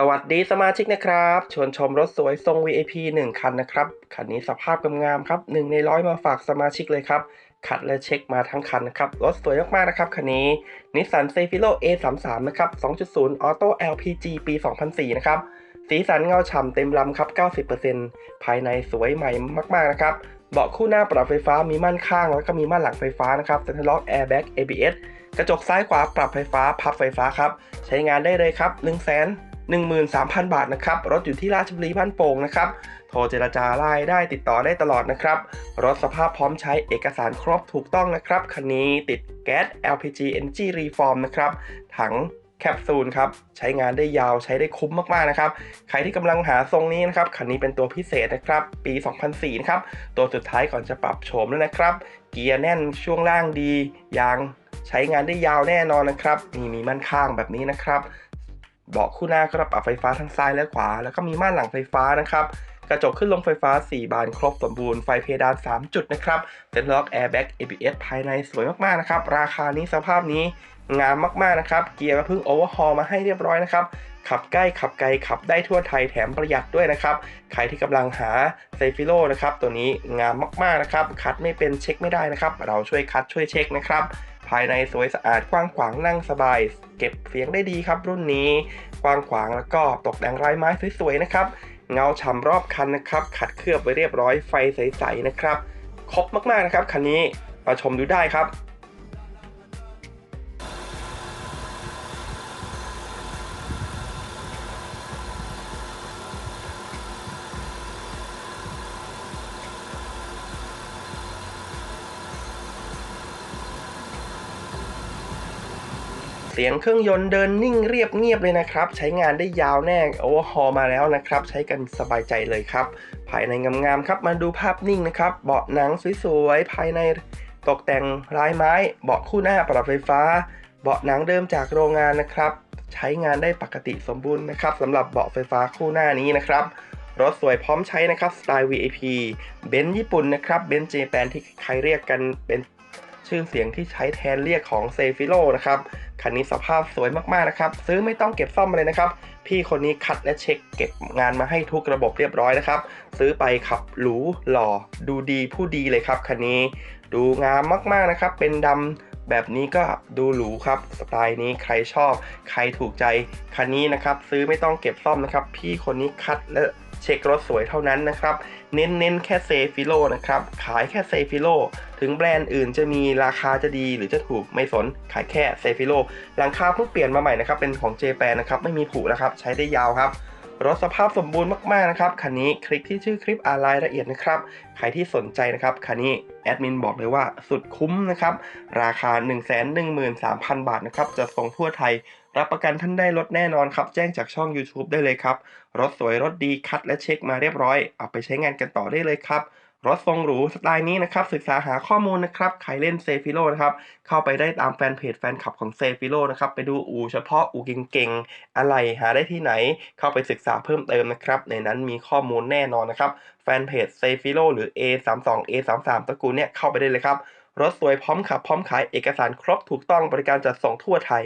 สวัสดีสมาชิกนะครับ ชวนชมรถสวยทรง VIP 1 คันนะครับ คันนี้สภาพงามครับหนึ่งในร้อยมาฝากสมาชิกเลยครับขัดและเช็คมาทั้งคันนะครับ รถสวยมากๆนะครับ คันนี้ Nissan c e f i r o A33 นะครับ 2.0 Auto LPG ปี 2004 นะครับ สีสันเงาฉ่ำเต็มลำครับ 90%ภายในสวยใหม่มาก ๆ นะครับ เบาะคู่หน้าปรับไฟฟ้ามีม่านข้างแล้วก็มีม่านหลังไฟฟ้านะครับ Center Lock Airbag ABS กระจกซ้ายขวาปรับไฟฟ้าพับไฟฟ้าครับ ใช้งานได้เลยครับ1 1 3 0 0 0 บาทนะครับรถอยู่ที่ราชบุรีบ้านโป่งนะครับโทรเจรจาไล่ได้ติดต่อได้ตลอดนะครับรถสภาพพร้อมใช้เอกสารครบถูกต้องนะครับคันนี้ติดแก๊ส LPG Energy Reform นะครับถังแคปซูลครับใช้งานได้ยาวใช้ได้คุ้มมากๆนะครับ ใครที่กำลังหาทรงนี้นะครับคันนี้เป็นตัวพิเศษนะครับ ปี 2004นะครับตัวสุดท้ายก่อนจะปรับโฉมแล้วนะครับ เกียร์แน่นช่วงล่างดียางใช้งานได้ยาวแน่นอนนะครับนี่มีม่นข้างแบบนี้นะครับ เบาะคู่หน้าก็ปรับไฟฟ้าทั้งซ้ายและขวา แล้วก็มีม่านหลังไฟฟ้านะครับ กระจกขึ้นลงไฟฟ้า 4 บานครบสมบูรณ์ ไฟเพดาน 3 จุดนะครับเซ็นล็อกแอร์แบ็ก ABS ภายในสวยมากๆนะครับ ราคานี้สภาพนี้งามมากๆนะครับ เกียร์ก็เพิ่งโอเวอร์ฮอลมาให้เรียบร้อยนะครับ ขับใกล้ขับไกลขับได้ทั่วไทยแถมประหยัดด้วยนะครับ ใครที่กำลังหาเซฟิโลนะครับ ตัวนี้งามมากๆนะครับ คัดไม่เป็นเช็คไม่ได้นะครับ เราช่วยคัดช่วยเช็คนะครับ ภายในสวยสะอาดกว้างขวางนั่งสบาย เก็บเสียงได้ดีครับรุ่นนี้กว้างขวางแล้วก็ตกแต่งลายไม้สวยๆนะครับเงาฉ่ำรอบคันนะครับ ขัดเคลือบไว้เรียบร้อยไฟใสๆนะครับ ครบมากๆนะครับคันนี้มาชมดูได้ครับ เสียงเครื่องยนต์เดินนิ่งเรียบเงียบเลยนะครับ ใช้งานได้ยาวแน่โอเวอร์ฮอลมาแล้วนะครับ ใช้กันสบายใจเลยครับ ภายในงามๆครับ มาดูภาพนิ่งนะครับ เบาะหนังสวยๆ ภายในตกแต่งลายไม้ เบาะคู่หน้าปรับไฟฟ้า เบาะหนังเดิมจากโรงงานนะครับ ใช้งานได้ปกติสมบูรณ์นะครับสำหรับเบาะไฟฟ้าคู่หน้านี้นะครับรถสวยพร้อมใช้นะครับสไตล์ VIP เบนซ์ญี่ปุ่นนะครับเบนซ์เจแปนที่ใครเรียกกันเป็นชื่อเสียงที่ใช้แทนเรียกของเซฟิโลนะครับ คันนี้สภาพสวยมากๆนะครับ ซื้อไม่ต้องเก็บซ่อมเลยนะครับ พี่คนนี้คัดและเช็คเก็บงานมาให้ทุกระบบเรียบร้อยนะครับ ซื้อไปขับหรูหล่อ ดูดีผู้ดีเลยครับคันนี้ ดูงามมากๆนะครับ เป็นดำแบบนี้ก็ดูหรูครับ สไตล์นี้ใครชอบ ใครถูกใจ คันนี้นะครับ ซื้อไม่ต้องเก็บซ่อมนะครับ พี่คนนี้คัดและ เช็ครถสวยเท่านั้นนะครับ เน้นเน้นๆแค่เซฟิโลนะครับ ขายแค่เซฟิโลถึงแบรนด์อื่นจะมีราคาจะดีหรือจะถูกไม่สน ขายแค่เซฟิโลหลังคาเพิ่งเปลี่ยนมาใหม่นะครับ เป็นของเจแปนนะครับ ไม่มีผุนะครับ ใช้ได้ยาวครับ รถสภาพสมบูรณ์มากๆนะครับคันนี้คลิกที่ชื่อคลิปอารายละเอียดนะครับใครที่สนใจนะครับคันนี้แอดมินบอกเลยว่าสุดคุ้มนะครับราคา 113,000 บาทนะครับจะส่งทั่วไทย รับประกันท่านได้รถแน่นอนครับ แจ้งจากช่อง YouTube ได้เลยครับ รถสวยรถดีคัดและเช็คมาเรียบร้อย เอาไปใช้งานกันต่อได้เลยครับ รถทรงหรูสไตล์นี้นะครับศึกษาหาข้อมูลนะครับใครเล่นเซฟิโลนะครับเข้าไปได้ตามแฟนเพจแฟนคลับของเซฟิโลนะครับไปดูอู่เฉพาะอู่เก่งๆอะไรหาได้ที่ไหน เข้าไปศึกษาเพิ่มเติมนะครับในนั้นมีข้อมูลแน่นอนนะครับแฟนเพจเซฟิโลหรือ A32 A33 ตระกูลเนี่ยเข้าไปได้เลยครับรถสวยพร้อมขับพร้อมขายเอกสารครบถูกต้องบริการจัดส่งทั่วไทย